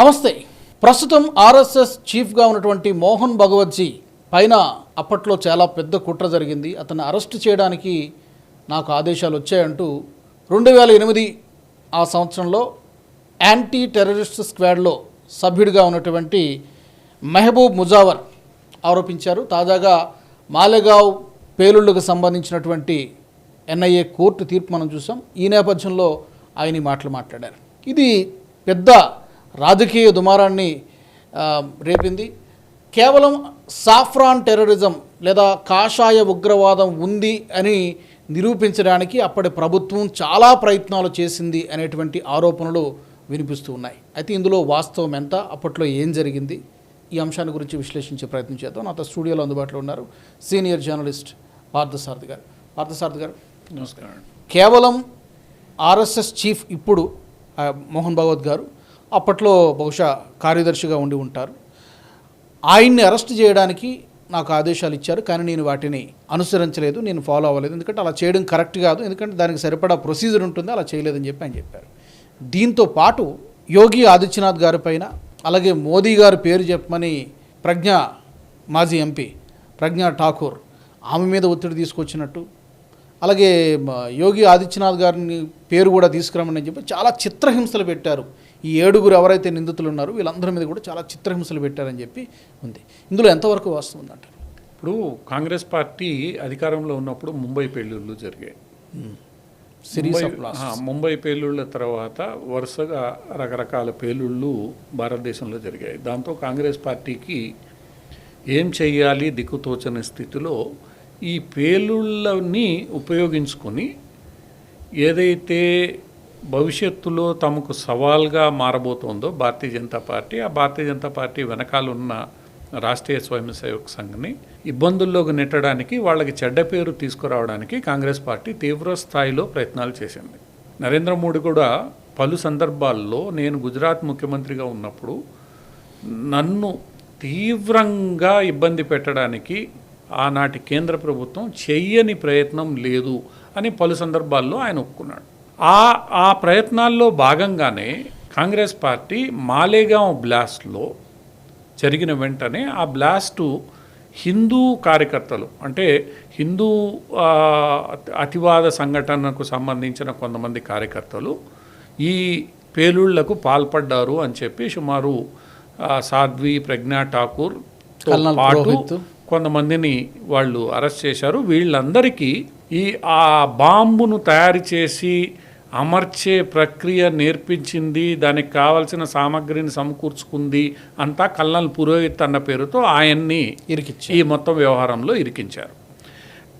నమస్తే. ప్రస్తుతం ఆర్ఎస్ఎస్ చీఫ్గా ఉన్నటువంటి మోహన్ భగవత్జీ పైన అప్పట్లో చాలా పెద్ద కుట్ర జరిగింది. అతన్ని అరెస్ట్ చేయడానికి నాకు ఆదేశాలు వచ్చాయంటూ రెండు వేల ఎనిమిది ఆ సంవత్సరంలో యాంటీ టెర్రరిస్ట్ స్క్వాడ్లో సభ్యుడిగా ఉన్నటువంటి మెహబూబ్ ముజావర్ ఆరోపించారు. తాజాగా మాలెగావ్ పేలుళ్ళకు సంబంధించినటువంటి ఎన్ఐఏ కోర్టు తీర్పు మనం చూసాం. ఈ నేపథ్యంలో ఆయన మాటలు మాట్లాడారు. ఇది పెద్ద రాజకీయ దుమారాన్ని రేపింది. కేవలం సాఫ్రాన్ టెర్రరిజం లేదా కాషాయ ఉగ్రవాదం ఉంది అని నిరూపించడానికి అప్పటి ప్రభుత్వం చాలా ప్రయత్నాలు చేసింది అనేటువంటి ఆరోపణలు వినిపిస్తూ ఉన్నాయి. అయితే ఇందులో వాస్తవం ఎంత? అప్పట్లో ఏం జరిగింది? ఈ అంశాన్ని గురించి విశ్లేషించే ప్రయత్నం చేద్దాం. నాతో స్టూడియోలో అందుబాటులో ఉన్నారు సీనియర్ జర్నలిస్ట్ పార్థసారథి గారు. పార్థసారథి గారు నమస్కారం. కేవలం ఆర్ఎస్ఎస్ చీఫ్ ఇప్పుడు మోహన్ భగవత్ గారు అప్పట్లో బహుశా కార్యదర్శిగా ఉండి ఉంటారు. ఆయన్ని అరెస్ట్ చేయడానికి నాకు ఆదేశాలు ఇచ్చారు కానీ నేను వాటిని అనుసరించలేదు నేను ఫాలో అవ్వలేదు. ఎందుకంటే అలా చేయడం కరెక్ట్ కాదు. ఎందుకంటే దానికి సరిపడా ప్రొసీజర్ ఉంటుంది అలా చేయలేదని చెప్పి ఆయన చెప్పారు. దీంతో పాటు యోగి ఆదిత్యనాథ్ గారి పైన అలాగే మోదీ గారి పేరు చెప్పమని ప్రజ్ఞ మాజీ ఎంపీ ప్రజ్ఞ ఠాకూర్ ఆమె మీద ఒత్తిడి తీసుకొచ్చినట్టు అలాగే యోగి ఆదిత్యనాథ్ గారిని పేరు కూడా తీసుకురామని చెప్పి చాలా చిత్రహింసలు పెట్టారు. ఈ ఏడుగురు ఎవరైతే నిందితులు ఉన్నారో వీళ్ళందరి మీద కూడా చాలా చిత్రహింసలు పెట్టారని చెప్పి ఉంది. ఇందులో ఎంతవరకు వాస్తవం ఉందంటారు ఇప్పుడు కాంగ్రెస్ పార్టీ అధికారంలో ఉన్నప్పుడు ముంబై పేలుళ్ళు జరిగాయి. సిరీస్ ముంబై- పేలుళ్ళ తర్వాత వరుసగా రకరకాల పేలుళ్ళు భారతదేశంలో జరిగాయి. దాంతో కాంగ్రెస్ పార్టీకి ఏం చెయ్యాలి దిక్కుతోచని స్థితిలో ఈ పేలుళ్ళని ఉపయోగించుకొని ఏదైతే భవిష్యత్తులో తమకు సవాల్గా మారబోతోందో భారతీయ జనతా పార్టీ ఆ భారతీయ జనతా పార్టీ వెనకాలన్న రాష్ట్రీయ స్వయం సేవక్ సంఘ్ని ఇబ్బందుల్లోకి నెట్టడానికి వాళ్ళకి చెడ్డ పేరు తీసుకురావడానికి కాంగ్రెస్ పార్టీ తీవ్ర స్థాయిలో ప్రయత్నాలు చేసింది. నరేంద్ర మోడీ కూడా పలు సందర్భాల్లో నేను గుజరాత్ ముఖ్యమంత్రిగా ఉన్నప్పుడు నన్ను తీవ్రంగా ఇబ్బంది పెట్టడానికి ఆనాటి కేంద్ర ప్రభుత్వం చెయ్యని ప్రయత్నం లేదు అని పలు సందర్భాల్లో ఆయన ఒప్పుకున్నాడు. ఆ ఆ ప్రయత్నాల్లో భాగంగానే కాంగ్రెస్ పార్టీ మాలేగాం బ్లాస్ట్లో జరిగిన వెంటనే ఆ బ్లాస్టు హిందూ కార్యకర్తలు అంటే హిందూ అతివాద సంఘటనకు సంబంధించిన కొంతమంది కార్యకర్తలు ఈ పేలుళ్ళకు పాల్పడ్డారు అని చెప్పి సుమారు సాధ్వి ప్రజ్ఞా ఠాకూర్ పాటు. కొంతమందిని వాళ్ళు అరెస్ట్ చేశారు వీళ్ళందరికీ ఈ ఆ బాంబును తయారు చేసి అమర్చే ప్రక్రియ నేర్పించింది దానికి కావలసిన సామగ్రిని సమకూర్చుకుంది అంతా కల్నల్ పురోహిత్ అన్న పేరుతో ఆయన్ని ఇరికిచ్చి ఈ మొత్తం వ్యవహారంలో ఇరికించారు.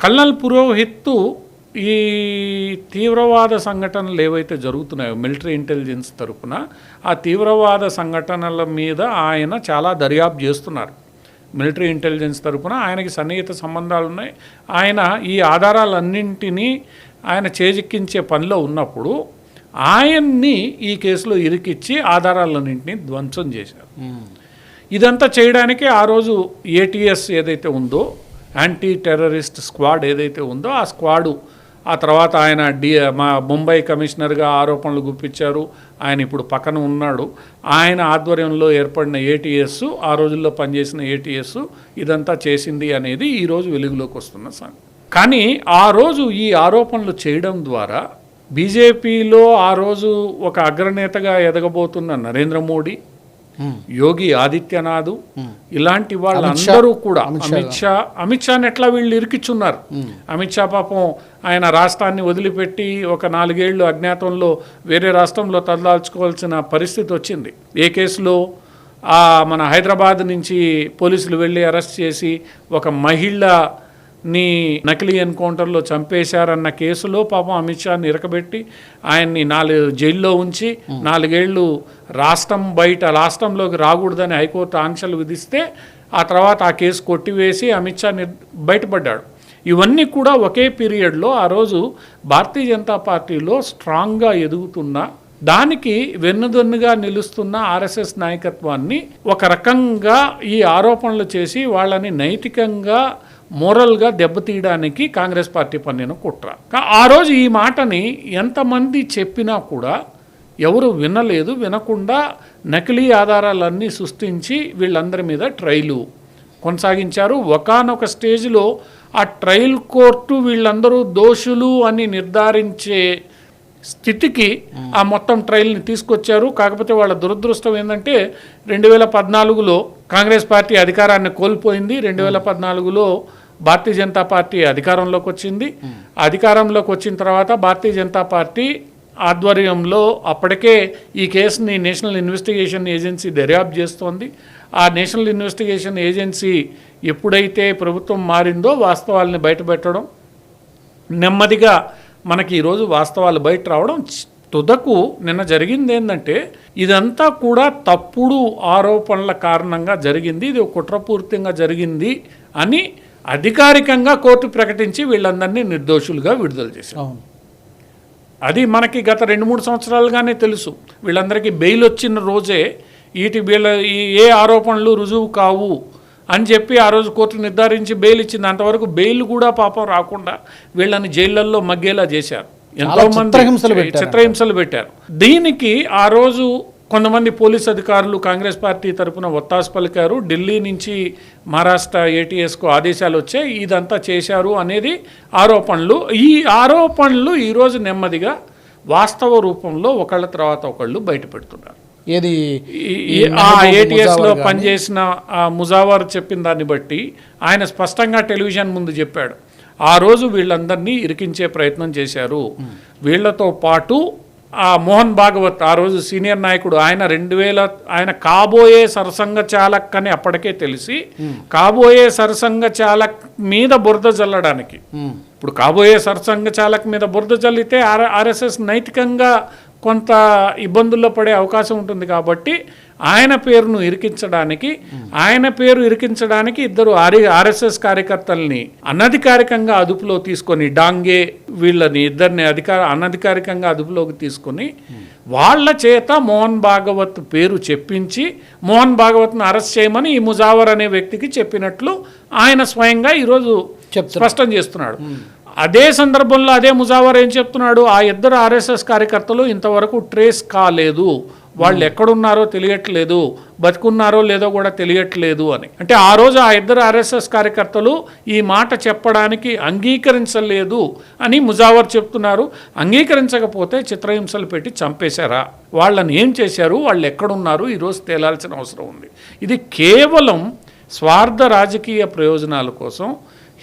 కల్నల్ పురోహిత్తు ఈ తీవ్రవాద సంఘటనలు ఏవైతే జరుగుతున్నాయో మిలిటరీ ఇంటెలిజెన్స్ తరపున ఆ తీవ్రవాద సంఘటనల మీద ఆయన చాలా దర్యాప్తు చేస్తున్నారు. మిలిటరీ ఇంటెలిజెన్స్ తరపున ఆయనకి సన్నిహిత సంబంధాలు ఉన్నాయి ఆయన ఈ ఆధారాలన్నింటినీ ఆయన చేజిక్కించే పనిలో ఉన్నప్పుడు ఆయన్ని ఈ కేసులో ఇరికిచ్చి ఆధారాలన్నింటినీ ధ్వంసం చేశారు. ఇదంతా చేయడానికి ఆ రోజు ఏటీఎస్ ఏదైతే ఉందో యాంటీ టెర్రరిస్ట్ స్క్వాడ్ ఏదైతే ఉందో ఆ స్క్వాడు ఆ తర్వాత ఆయన డి మా ముంబై కమిషనర్గా ఆరోపణలు గుప్పించారు ఆయన ఇప్పుడు పక్కన ఉన్నాడు. ఆయన ఆధ్వర్యంలో ఏర్పడిన ఏటీఎస్ ఆ రోజుల్లో పనిచేసిన ఏటీఎస్ ఇదంతా చేసింది అనేది ఈరోజు వెలుగులోకి వస్తున్న సంగతి. కానీ ఆ రోజు ఈ ఆరోపణలు చేయడం ద్వారా బీజేపీలో ఆ రోజు ఒక అగ్రనేతగా ఎదగబోతున్న నరేంద్ర మోడీ యోగి ఆదిత్యనాథ్ ఇలాంటి వాళ్ళందరూ కూడా అమిత్ షా. అమిత్ షాని ఎట్లా వీళ్ళు ఇరికిచ్చున్నారు? అమిత్ షా పాపం ఆయన రాష్ట్రాన్ని వదిలిపెట్టి ఒక నాలుగేళ్ళు అజ్ఞాతంలో వేరే రాష్ట్రంలో తదలాల్చుకోవాల్సిన పరిస్థితి వచ్చింది. ఏ కేసులో? ఆ మన హైదరాబాద్ నుంచి పోలీసులు వెళ్ళి అరెస్ట్ చేసి ఒక మహిళ ని నకిలీ ఎన్కౌంటర్లో చంపేశారన్న కేసులో పాపం అమిత్ షాని ఇరకబెట్టి ఆయన్ని నాలుగు జైల్లో ఉంచి నాలుగేళ్ళు రాష్ట్రం బయట రాష్ట్రంలోకి రాకూడదని హైకోర్టు ఆంక్షలు విధిస్తే ఆ తర్వాత ఆ కేసు కొట్టివేసి అమిత్ షా బయటపడ్డాడు. ఇవన్నీ కూడా ఒకే పీరియడ్లో ఆ రోజు భారతీయ జనతా పార్టీలో స్ట్రాంగ్గా ఎదుగుతున్న దానికి వెన్నుదన్నుగా నిలుస్తున్న ఆర్ఎస్ఎస్ నాయకత్వాన్ని ఒక రకంగా ఈ ఆరోపణలు చేసి వాళ్ళని నైతికంగా మోరల్గా దెబ్బతీయడానికి కాంగ్రెస్ పార్టీ పన్నిన కుట్ర. ఆ రోజు ఈ మాటని ఎంతమంది చెప్పినా కూడా ఎవరు వినలేదు వినకుండా నకిలీ ఆధారాలన్నీ సృష్టించి వీళ్ళందరి మీద ట్రైలు కొనసాగించారు. ఒకానొక స్టేజ్లో ఆ ట్రయల్ కోర్టు వీళ్ళందరూ దోషులు అని నిర్ధారించే స్థితికి ఆ మొత్తం ట్రయల్ని తీసుకొచ్చారు. కాకపోతే వాళ్ళ దురదృష్టం ఏంటంటే రెండు వేల పద్నాలుగులో కాంగ్రెస్ పార్టీ అధికారాన్ని కోల్పోయింది. రెండు వేల పద్నాలుగులో భారతీయ జనతా పార్టీ అధికారంలోకి వచ్చింది. అధికారంలోకి వచ్చిన తర్వాత భారతీయ జనతా పార్టీ ఆధ్వర్యంలో అప్పటికే ఈ కేసుని నేషనల్ ఇన్వెస్టిగేషన్ ఏజెన్సీ దర్యాప్తు చేస్తోంది. ఆ నేషనల్ ఇన్వెస్టిగేషన్ ఏజెన్సీ ఎప్పుడైతే ప్రభుత్వం మారిందో వాస్తవాల్ని బయటపెట్టడం నెమ్మదిగా మనకి ఈరోజు వాస్తవాలు బయట రావడం తుదకు నిన్న జరిగింది ఏంటంటే ఇదంతా కూడా తప్పుడు ఆరోపణల కారణంగా జరిగింది. ఇది ఒక జరిగింది అని అధికారికంగా కోర్టు ప్రకటించి వీళ్ళందరినీ నిర్దోషులుగా విడుదల చేశారు. అది మనకి గత రెండు మూడు సంవత్సరాలుగానే తెలుసు. వీళ్ళందరికీ బెయిల్ వచ్చిన రోజే వీటి వీళ్ళ ఈ ఏ ఆరోపణలు రుజువు కావు అని చెప్పి ఆ రోజు కోర్టు నిర్ధారించి బెయిల్ ఇచ్చింది. అంతవరకు బెయిల్ కూడా పాపం రాకుండా వీళ్ళని జైళ్ళల్లో మగ్గేలా చేశారు. ఎంతో మంది చిత్రహింసలు పెట్టారు. చిత్రహింసలు పెట్టారు. దీనికి ఆ రోజు కొంతమంది పోలీస్ అధికారులు కాంగ్రెస్ పార్టీ తరపున ఒత్తాసు పలికారు. ఢిల్లీ నుంచి మహారాష్ట్ర ఏటీఎస్కు ఆదేశాలు వచ్చాయి. ఇదంతా చేశారు అనేది ఆరోపణలు. ఈ ఆరోపణలు ఈరోజు నెమ్మదిగా వాస్తవ రూపంలో ఒకళ్ళ తర్వాత ఒకళ్ళు బయటపెడుతున్నారు. ఏది? ఆ ఏటీఎస్లో పనిచేసిన ఆ ముజావర్ చెప్పిన దాన్ని బట్టి ఆయన స్పష్టంగా టెలివిజన్ ముందు చెప్పాడు. ఆ రోజు వీళ్ళందరినీ ఇరికించే ప్రయత్నం చేశారు. వీళ్ళతో పాటు ఆ మోహన్ భాగవత్ ఆ రోజు సీనియర్ నాయకుడు ఆయన రెండు వేల ఆయన కాబోయే సరసంగ చాలక్ అని అప్పటికే తెలిసి కాబోయే సరసంగ చాలక్ మీద బురద జల్లడానికి. ఇప్పుడు కాబోయే సరసంఘ చాలక్ మీద బురద చల్లితే ఆర్ ఆర్ఎస్ఎస్ నైతికంగా కొంత ఇబ్బందుల్లో పడే అవకాశం ఉంటుంది కాబట్టి ఆయన పేరును ఇరికించడానికి ఆయన పేరు ఇరికించడానికి ఇద్దరు ఆర్ ఆర్ఎస్ఎస్ కార్యకర్తల్ని అనధికారికంగా అదుపులో తీసుకొని డాంగే వీళ్ళని ఇద్దరిని అధికార అనధికారికంగా అదుపులోకి తీసుకొని వాళ్ళ చేత మోహన్ భాగవత్ పేరు చెప్పించి మోహన్ భాగవత్ను అరెస్ట్ చేయమని ఈ ముజావర్ అనే వ్యక్తికి చెప్పినట్లు ఆయన స్వయంగా ఈరోజు. స్పష్టం చేస్తున్నాడు. అదే సందర్భంలో అదే ముజావర్ ఏం చెప్తున్నాడు? ఆ ఇద్దరు ఆర్ఎస్ఎస్ కార్యకర్తలు ఇంతవరకు ట్రేస్ కాలేదు. వాళ్ళు ఎక్కడున్నారో తెలియట్లేదు బతుకున్నారో లేదో కూడా తెలియట్లేదు అని. అంటే ఆ రోజు ఆ ఇద్దరు ఆర్ఎస్ఎస్ కార్యకర్తలు ఈ మాట చెప్పడానికి అంగీకరించలేదు అని ముజావర్ చెప్తున్నారు. అంగీకరించకపోతే చిత్రహింసలు పెట్టి చంపేశారా? వాళ్ళని ఏం చేశారు? వాళ్ళు ఎక్కడున్నారు? ఈరోజు తేలాల్సిన అవసరం ఉంది. ఇది కేవలం స్వార్థ రాజకీయ ప్రయోజనాల కోసం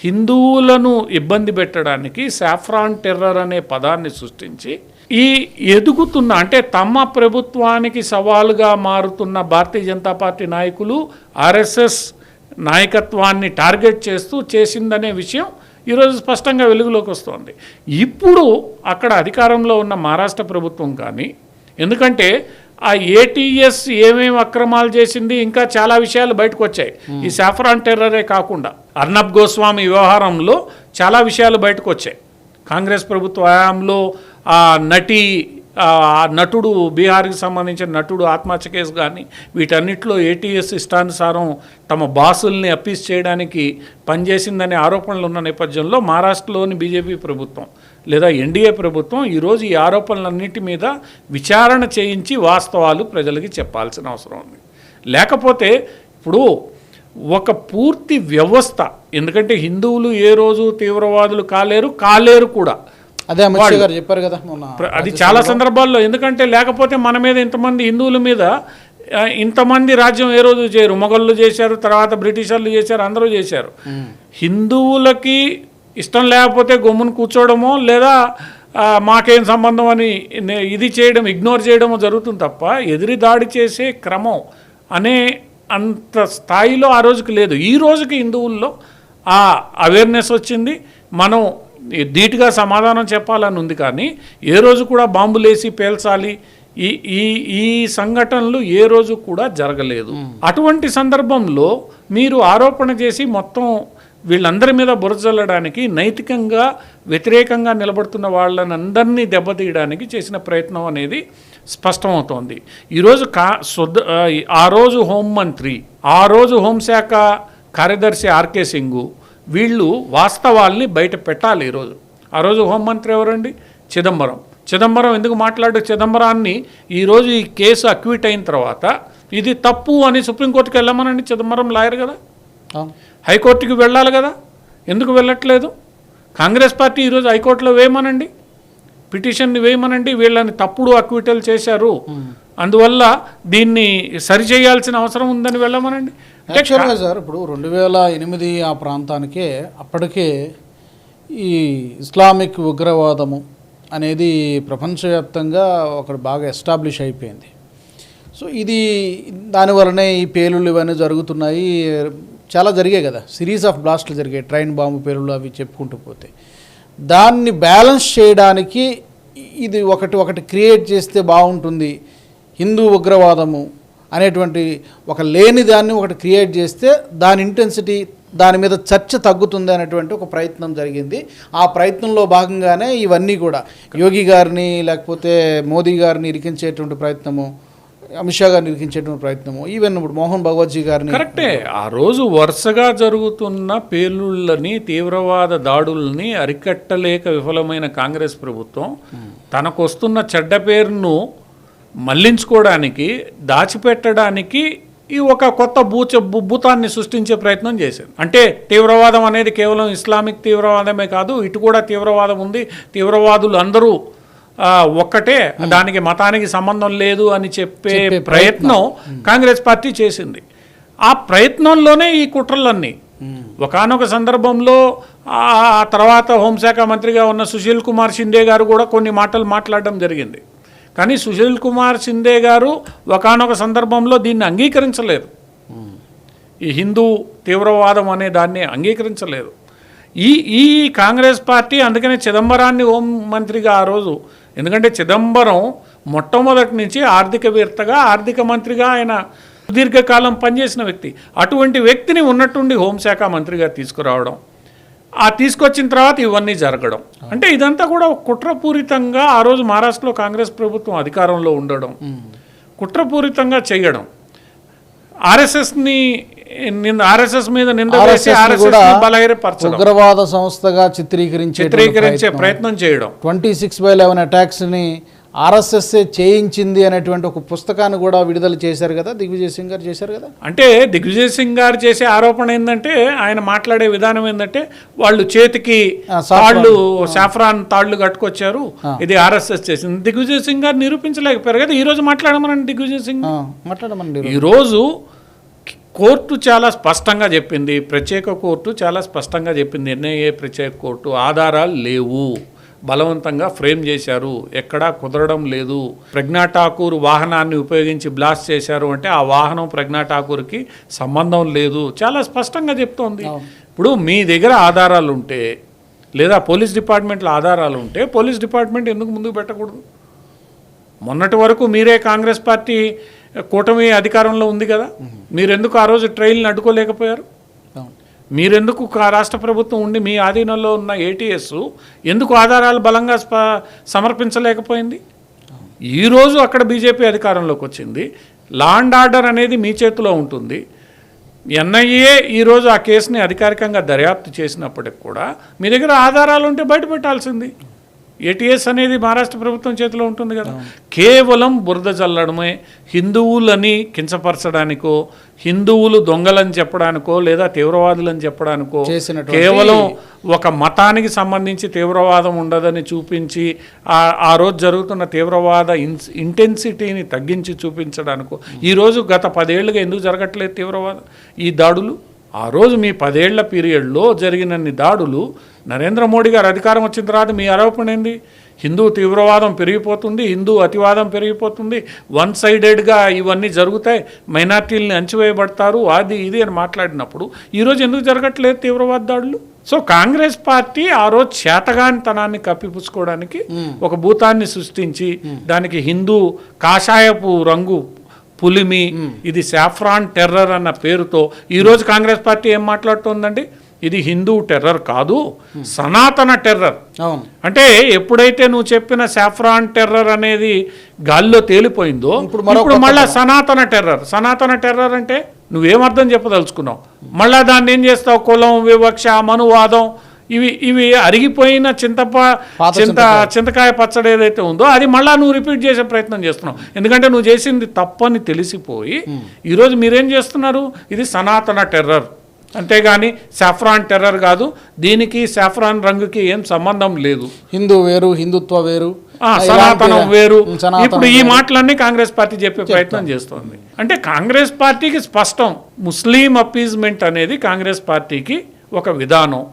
హిందువులను ఇబ్బంది పెట్టడానికి సాఫ్రాన్ టెర్రర్ అనే పదాన్ని సృష్టించి ఈ ఎదుగుతున్న అంటే తమ ప్రభుత్వానికి సవాలుగా మారుతున్న భారతీయ జనతా పార్టీ నాయకులు ఆర్ఎస్ఎస్ నాయకత్వాన్ని టార్గెట్ చేస్తూ చేసిందనే విషయం ఈరోజు స్పష్టంగా వెలుగులోకి వస్తోంది. ఇప్పుడు అక్కడ అధికారంలో ఉన్న మహారాష్ట్ర ప్రభుత్వం కానీ ఎందుకంటే ఆ ఏటీఎస్ ఏమేమి అక్రమాలు చేసింది ఇంకా చాలా విషయాలు బయటకు వచ్చాయి. ఈ సాఫ్రాన్ టెర్రరే కాకుండా అర్నబ్ గోస్వామి వ్యవహారంలో చాలా విషయాలు బయటకు వచ్చాయి. కాంగ్రెస్ ప్రభుత్వ హయాంలో ఆ నటి నటుడు బీహార్కి సంబంధించిన నటుడు ఆత్మహత్య కేసు కానీ వీటన్నిటిలో ఏటీఎస్ ఇష్టానుసారం తమ బాసుల్ని అప్పీస్ చేయడానికి పనిచేసిందనే ఆరోపణలు ఉన్న నేపథ్యంలో మహారాష్ట్రలోని బీజేపీ ప్రభుత్వం లేదా ఎన్డీఏ ప్రభుత్వం ఈరోజు ఈ ఆరోపణలన్నిటి మీద విచారణ చేయించి వాస్తవాలు ప్రజలకి చెప్పాల్సిన అవసరం ఉంది. లేకపోతే ఇప్పుడు ఒక పూర్తి వ్యవస్థ ఎందుకంటే హిందువులు ఏ రోజు తీవ్రవాదులు కాలేరు కాలేరు కూడా. అదే అమిత్ గారు చెప్పారు కదా మొన్న అది చాలా సందర్భాల్లో ఎందుకంటే లేకపోతే మన మీద ఇంతమంది హిందువుల మీద ఇంతమంది రాజ్యం ఏ రోజు చేయరు. మొఘళ్ళు చేశారు తర్వాత బ్రిటిషర్లు చేశారు అందరూ చేశారు. హిందువులకి ఇష్టం లేకపోతే గమ్మున కూర్చోవడమో లేదా మాకేం సంబంధం అని ఇది చేయడం ఇగ్నోర్ చేయడమో జరుగుతుంది తప్ప ఎదిరి దాడి చేసే క్రమం అనే అంత స్థాయిలో ఆ రోజుకి లేదు. ఈ రోజుకి హిందువుల్లో ఆ అవేర్నెస్ వచ్చింది. మనం ధీటుగా సమాధానం చెప్పాలని ఉంది కానీ ఏ రోజు కూడా బాంబులేసి పేల్చాలి. ఈ ఈ ఈ సంఘటనలు ఏ రోజు కూడా జరగలేదు. అటువంటి సందర్భంలో మీరు ఆరోపణ చేసి మొత్తం వీళ్ళందరి మీద బురజల్లడానికి నైతికంగా వ్యతిరేకంగా నిలబడుతున్న వాళ్ళని అందరినీ దెబ్బతీయడానికి చేసిన ప్రయత్నం అనేది స్పష్టమవుతోంది. ఈరోజు కా శుద్ధ ఆ రోజు హోంమంత్రి ఆ రోజు హోంశాఖ కార్యదర్శి ఆర్కే సింగు వీళ్ళు వాస్తవాల్ని బయట పెట్టాలి ఈరోజు. ఆ రోజు హోంమంత్రి ఎవరండి? చిదంబరం. చిదంబరం ఎందుకు మాట్లాడు చిదంబరాన్ని ఈరోజు ఈ కేసు అక్విట్ అయిన తర్వాత ఇది తప్పు అని సుప్రీంకోర్టుకి వెళ్ళమనండి చిదంబరం లాయర్ కదా? హైకోర్టుకి వెళ్ళాలి కదా? ఎందుకు వెళ్ళట్లేదు? కాంగ్రెస్ పార్టీ ఈరోజు హైకోర్టులో వేయమనండి? పిటిషన్ని వేయమనండి? వీళ్ళని తప్పుడు అక్విటల్ చేశారు. అందువల్ల దీన్ని సరిచేయాల్సిన అవసరం ఉందని వెళ్ళమనండి? యాక్చువల్గా సార్ ఇప్పుడు రెండు వేల ఎనిమిది ఆ ప్రాంతానికే అప్పటికే ఈ ఇస్లామిక్ ఉగ్రవాదము అనేది ప్రపంచవ్యాప్తంగా ఒకటి బాగా ఎస్టాబ్లిష్ అయిపోయింది. సో ఇది దానివల్లనే ఈ పేలుళ్ళు ఇవన్నీ జరుగుతున్నాయి. చాలా జరిగాయి కదా. సిరీస్ ఆఫ్ బ్లాస్ట్లు జరిగాయి. ట్రైన్ బాంబు పేలుళ్ళు అవి చెప్పుకుంటూ పోతే. దాన్ని బ్యాలెన్స్ చేయడానికి ఇది ఒకటి ఒకటి క్రియేట్ చేస్తే బాగుంటుంది. హిందూ ఉగ్రవాదము అనేటువంటి ఒక లేని దాన్ని ఒకటి క్రియేట్ చేస్తే దాని ఇంటెన్సిటీ దాని మీద చర్చ తగ్గుతుంది అనేటువంటి ఒక ప్రయత్నం జరిగింది. ఆ ప్రయత్నంలో భాగంగానే ఇవన్నీ కూడా యోగి గారిని లేకపోతే మోదీ గారిని ఇరికించేటువంటి ప్రయత్నము అమిత్ షా గారిని ఇరికించేటువంటి ప్రయత్నము ఈవెన్ ఇప్పుడు మోహన్ భగవత్జీ గారిని కరెక్టే. ఆ రోజు వరుసగా జరుగుతున్న పేలుళ్ళని తీవ్రవాద దాడుల్ని అరికట్టలేక విఫలమైన కాంగ్రెస్ ప్రభుత్వం తనకొస్తున్న చెడ్డ పేరును మళ్ళించుకోవడానికి దాచిపెట్టడానికి ఈ ఒక కొత్త భూచ భూతాన్ని సృష్టించే ప్రయత్నం చేశారు. అంటే తీవ్రవాదం అనేది కేవలం ఇస్లామిక్ తీవ్రవాదమే కాదు ఇటు కూడా తీవ్రవాదం ఉంది. తీవ్రవాదులు అందరూ ఒక్కటే. దానికి మతానికి సంబంధం లేదు అని చెప్పే చెప్పే ప్రయత్నం. కాంగ్రెస్ పార్టీ చేసింది. ఆ ప్రయత్నంలోనే ఈ కుట్రలన్నీ. ఒకానొక సందర్భంలో ఆ తర్వాత హోంశాఖ మంత్రిగా ఉన్న సుశీల్ కుమార్ షిండే గారు కూడా కొన్ని మాటలు మాట్లాడడం జరిగింది. కానీ సుశీల్ కుమార్ షిండే గారు ఒకానొక సందర్భంలో దీన్ని అంగీకరించలేదు. ఈ హిందూ తీవ్రవాదం అనే దాన్ని అంగీకరించలేదు. ఈ ఈ కాంగ్రెస్ పార్టీ అందుకనే చిదంబరాన్ని హోం మంత్రిగా ఆ రోజు ఎందుకంటే చిదంబరం మొట్టమొదటి నుంచి ఆర్థికవేత్తగా ఆర్థిక మంత్రిగా ఆయన సుదీర్ఘకాలం పనిచేసిన వ్యక్తి. అటువంటి వ్యక్తిని ఉన్నట్టుండి హోంశాఖ మంత్రిగా తీసుకురావడం ఆ తీసుకొచ్చిన తర్వాత ఇవన్నీ జరగడం. అంటే ఇదంతా కూడా కుట్రపూరితంగా ఆ రోజు మహారాష్ట్రలో కాంగ్రెస్ ప్రభుత్వం అధికారంలో ఉండడం. కుట్రపూరితంగా చేయడం. ఆర్ఎస్ఎస్ని నింద ఆర్ఎస్ఎస్ మీద నింద వేసి ఆర్ఎస్ఎస్ బలహీనపరచడం. ఉగ్రవాద సంస్థగా చిత్రీకరించే చిత్రీకరించే ప్రయత్నం చేయడం. ట్వంటీ సిక్స్ బై లెవెన్ అటాక్స్ని ఆర్ఎస్ఎస్ చేయించింది అనేటువంటి ఒక పుస్తకాన్ని కూడా విడుదల చేశారు కదా దిగ్విజయ్ సింగ్ గారు చేశారు కదా? అంటే దిగ్విజయ్ సింగ్ గారు చేసే ఆరోపణ ఏంటంటే ఆయన మాట్లాడే విధానం ఏంటంటే వాళ్ళు చేతికి. తాళ్ళు సాఫ్రాన్ తాళ్ళు కట్టుకొచ్చారు. ఇది ఆర్ఎస్ఎస్ చేసింది. దిగ్విజయ్ సింగ్ గారు నిరూపించలేకపోయారు కదా ఈ రోజు మాట్లాడమనండి దిగ్విజయ్ సింగ్. మాట్లాడమండి ఈరోజు. కోర్టు చాలా స్పష్టంగా చెప్పింది ప్రత్యేక కోర్టు చాలా స్పష్టంగా చెప్పింది ఎన్ఐఏ ప్రత్యేక కోర్టు ఆధారాలు లేవు. బలవంతంగా ఫ్రేమ్ చేశారు. ఎక్కడా కుదరడం లేదు. ప్రజ్ఞా ఠాకూర్ వాహనాన్ని ఉపయోగించి బ్లాస్ట్ చేశారు అంటే ఆ వాహనం ప్రజ్ఞా ఠాకూర్కి సంబంధం లేదు. చాలా స్పష్టంగా చెప్తోంది. ఇప్పుడు మీ దగ్గర ఆధారాలు ఉంటే లేదా పోలీస్ డిపార్ట్మెంట్లో ఆధారాలు ఉంటే పోలీస్ డిపార్ట్మెంట్ ఎందుకు ముందుకు పెట్టకూడదు? మొన్నటి వరకు మీరే కాంగ్రెస్ పార్టీ కూటమి అధికారంలో ఉంది కదా. మీరెందుకు ఆ రోజు ట్రైల్ని అడ్డుకోలేకపోయారు. మీరెందుకు కా- రాష్ట్ర ప్రభుత్వం ఉండి మీ ఆధీనంలో ఉన్న ఏటీఎస్ ఎందుకు ఆధారాలు బలంగా స్ప సమర్పించలేకపోయింది? ఈరోజు అక్కడ బీజేపీ అధికారంలోకి వచ్చింది. లా అండ్ ఆర్డర్ అనేది మీ చేతిలో ఉంటుంది. ఎన్ఐఏ ఈరోజు ఆ కేసుని అధికారికంగా దర్యాప్తు చేసినప్పటికి కూడా మీ దగ్గర ఆధారాలు ఉంటే బయటపెట్టాల్సింది ఏటీఎస్ అనేది మహారాష్ట్ర ప్రభుత్వం చేతిలో ఉంటుంది కదా. కేవలం బురద చల్లడమే హిందువులని కించపరచడానికో హిందువులు దొంగలని చెప్పడానికో లేదా తీవ్రవాదులని చెప్పడానికో కేవలం ఒక మతానికి సంబంధించి తీవ్రవాదం ఉండదని చూపించి ఆ ఆ రోజు జరుగుతున్న తీవ్రవాద ఇంటెన్సిటీని తగ్గించి చూపించడానికో. ఈరోజు గత పదేళ్ళుగా ఎందుకు జరగట్లేదు తీవ్రవాదం? ఈ దాడులు? ఆ రోజు మీ పదేళ్ళ పీరియడ్లో జరిగినన్ని దాడులు నరేంద్ర మోడీ గారు అధికారం వచ్చిన తర్వాత మీ ఆరోపణ ఏంది? హిందూ తీవ్రవాదం పెరిగిపోతుంది హిందూ అతివాదం పెరిగిపోతుంది వన్ సైడెడ్గా ఇవన్నీ జరుగుతాయి మైనార్టీలని అణచివేయబడతారు అది ఇది అని మాట్లాడినప్పుడు ఈరోజు ఎందుకు జరగట్లేదు తీవ్రవాద దాడులు? సో కాంగ్రెస్ పార్టీ ఆ రోజు చేతగానితనాన్ని కప్పిపుచ్చుకోవడానికి ఒక భూతాన్ని సృష్టించి దానికి హిందూ కాషాయపు రంగు పులిమి ఇది సాఫ్రాన్ టెర్రర్ అన్న పేరుతో ఈరోజు కాంగ్రెస్ పార్టీ ఏం మాట్లాడుతోందండి? ఇది హిందూ టెర్రర్ కాదు సనాతన టెర్రర్. అంటే ఎప్పుడైతే నువ్వు చెప్పిన సాఫ్రాన్ టెర్రర్ అనేది గాల్లో తేలిపోయిందో ఇప్పుడు మళ్ళా సనాతన టెర్రర్. సనాతన టెర్రర్ అంటే నువ్వేమర్థం చెప్పదలుచుకున్నావు? మళ్ళా దాన్ని ఏం చేస్తావు? కులం వివక్ష మనువాదం ఇవి ఇవి అరిగిపోయిన చింతప చింత చింతకాయ. పచ్చడి ఏదైతే ఉందో అది మళ్ళా నువ్వు రిపీట్ చేసే ప్రయత్నం చేస్తున్నావు. ఎందుకంటే నువ్వు చేసింది తప్పని తెలిసిపోయి ఈరోజు మీరేం చేస్తున్నారు? ఇది సనాతన టెర్రర్. అంతేగాని సాఫ్రాన్ టెర్రర్ కాదు దీనికి సాఫ్రాన్ రంగుకి ఏం సంబంధం లేదు. హిందూ వేరు హిందుత్వ వేరు. సనాతనం వేరు. ఇప్పుడు ఈ మాటలన్నీ కాంగ్రెస్ పార్టీ చెప్పే ప్రయత్నం చేస్తోంది. అంటే కాంగ్రెస్ పార్టీకి స్పష్టం. ముస్లిం అపీజ్మెంట్ అనేది కాంగ్రెస్ పార్టీకి ఒక విధానం.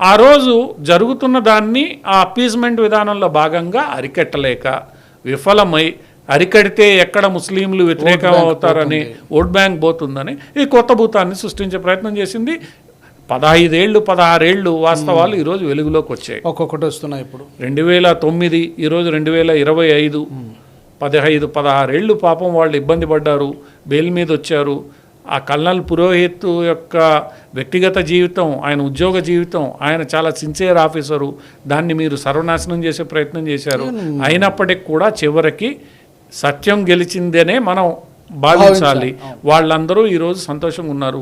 ఆ రోజు జరుగుతున్న దాన్ని ఆ అపీజ్మెంట్ విధానంలో భాగంగా అరికట్టలేక విఫలమై అరికడితే ఎక్కడ ముస్లింలు వ్యతిరేకం అవుతారని ఓట్ బ్యాంక్ పోతుందని ఈ కొత్త భూతాన్ని సృష్టించే ప్రయత్నం చేసింది. పదహైదేళ్ళు పదహారేళ్ళు వాస్తవాలు ఈరోజు వెలుగులోకి వచ్చాయి. ఒక్కొక్కటి వస్తున్నాయి ఇప్పుడు. రెండు వేల తొమ్మిది ఈరోజు రెండు వేల ఇరవై ఐదు. పదహైదు పదహారేళ్ళు పాపం వాళ్ళు ఇబ్బంది పడ్డారు. బెయిల్ మీద వచ్చారు. ఆ కల్నల్ పురోహిత్ యొక్క వ్యక్తిగత జీవితం ఆయన ఉద్యోగ జీవితం ఆయన చాలా సిన్సియర్ ఆఫీసరు దాన్ని మీరు సర్వనాశనం చేసే ప్రయత్నం చేశారు. అయినప్పటికీ కూడా చివరికి సత్యం గెలిచిందనే మనం భావించాలి. వాళ్ళందరూ ఈరోజు సంతోషంగా ఉన్నారు.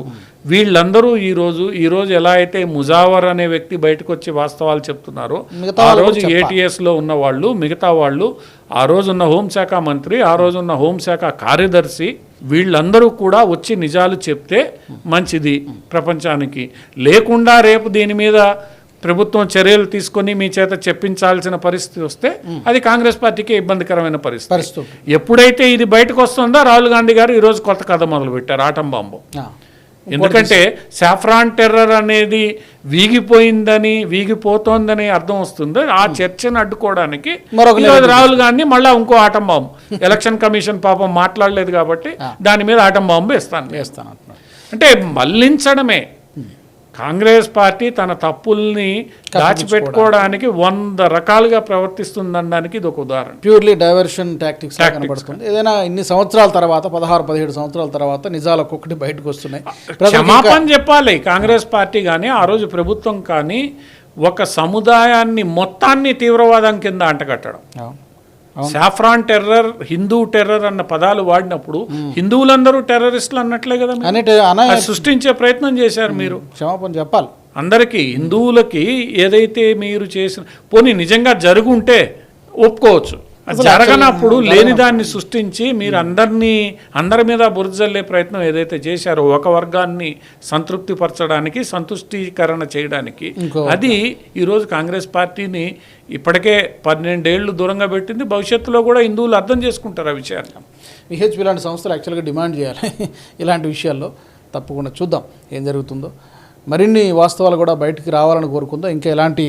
వీళ్ళందరూ ఈరోజు ఈరోజు ఎలా అయితే ముజావర్ అనే వ్యక్తి బయటకు వచ్చి వాస్తవాలు చెప్తున్నారో ఆ రోజు ఏటీఎస్లో ఉన్న వాళ్ళు మిగతా వాళ్ళు ఆ రోజు ఉన్న హోంశాఖ మంత్రి ఆ రోజు ఉన్న హోంశాఖ కార్యదర్శి వీళ్ళందరూ కూడా వచ్చి నిజాలు చెప్తే మంచిది ప్రపంచానికి. లేకుండా రేపు దీని మీద ప్రభుత్వం చర్యలు తీసుకొని మీ చేత చెప్పించాల్సిన పరిస్థితి వస్తే అది కాంగ్రెస్ పార్టీకి ఇబ్బందికరమైన పరిస్థితి. ఎప్పుడైతే ఇది బయటకు వస్తుందో రాహుల్ గాంధీ గారు ఈరోజు కొత్త కథ మొదలు పెట్టారు ఆటం బాంబు. ఎందుకంటే సాఫ్రాన్ టెర్రర్ అనేది వీగిపోయిందని వీగిపోతోందని అర్థం వస్తుంది ఆ చర్చను అడ్డుకోవడానికి ఈరోజు రాహుల్ గాంధీ మళ్ళా ఇంకో ఆటం బాంబు. ఎలక్షన్ కమిషన్ పాపం మాట్లాడలేదు కాబట్టి దాని మీద ఆటం బాంబు వేస్తాను. వేస్తాను అంటే మళ్ళించడమే. కాంగ్రెస్ పార్టీ తన తప్పుల్ని దాచిపెట్టుకోవడానికి వంద రకాలుగా ప్రవర్తిస్తుందనడానికి ఇది ఒక ఉదాహరణ. ప్యూర్లీ డైవర్షన్ టాక్టిక్స్ కనబడుతుంది. ఏదైనా ఇన్ని సంవత్సరాల తర్వాత పదహారు పదిహేడు సంవత్సరాల తర్వాత నిజాలు ఒక్కొక్కటి బయటకు వస్తున్నాయి. క్షమాపణ చెప్పాలి. కాంగ్రెస్ పార్టీ కానీ ఆ రోజు ప్రభుత్వం కానీ ఒక సముదాయాన్ని మొత్తాన్ని తీవ్రవాదం కింద అంటగట్టడం. సాఫ్రాన్ టెర్రర్ హిందూ టెర్రర్ అన్న పదాలు వాడినప్పుడు హిందువులందరూ టెర్రరిస్టులు అన్నట్లే కదా సృష్టించే ప్రయత్నం చేశారు మీరు. క్షమాపణ చెప్పాలి. అందరికీ హిందువులకి ఏదైతే మీరు చేసిన పోనీ నిజంగా జరుగుంటే ఒప్పుకోవచ్చు. జరగనప్పుడు లేని దాన్ని సృష్టించి మీరు అందరినీ అందరి మీద బురజల్లే ప్రయత్నం ఏదైతే చేశారో ఒక వర్గాన్ని సంతృప్తిపరచడానికి సంతుష్టీకరణ చేయడానికి అది ఈరోజు కాంగ్రెస్ పార్టీని ఇప్పటికే పన్నెండేళ్ళు దూరంగా పెట్టింది. భవిష్యత్తులో కూడా హిందువులు అర్థం చేసుకుంటారు ఆ విషయాన్ని. విహెచ్పి లాంటి సంస్థలు యాక్చువల్గా డిమాండ్ చేయాలి. ఇలాంటి విషయాల్లో తప్పకుండా చూద్దాం ఏం జరుగుతుందో. మరిన్ని వాస్తవాలు కూడా బయటికి రావాలని కోరుకుందాం. ఇంకా ఎలాంటి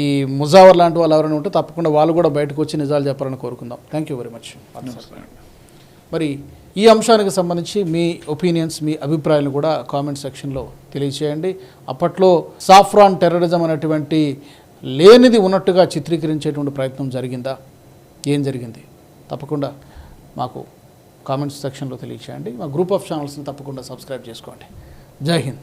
ఈ ముజావర్ లాంటి వాళ్ళు ఎవరైనా ఉంటే తప్పకుండా వాళ్ళు కూడా బయటకు వచ్చి నిజాలు చెప్పాలని కోరుకుందాం. థ్యాంక్ యూ వెరీ మచ్ మరి ఈ అంశానికి సంబంధించి మీ ఒపీనియన్స్ మీ అభిప్రాయాలు కూడా కామెంట్ సెక్షన్లో తెలియచేయండి. అప్పట్లో సాఫ్రాన్ టెర్రరిజం అనేటువంటి లేనిది ఉన్నట్టుగా చిత్రీకరించేటువంటి ప్రయత్నం జరిగిందా? ఏం జరిగింది? తప్పకుండా మాకు కామెంట్స్ సెక్షన్లో తెలియచేయండి. మా గ్రూప్ ఆఫ్ ఛానల్స్ని తప్పకుండా సబ్స్క్రైబ్ చేసుకోండి. జై హింద్.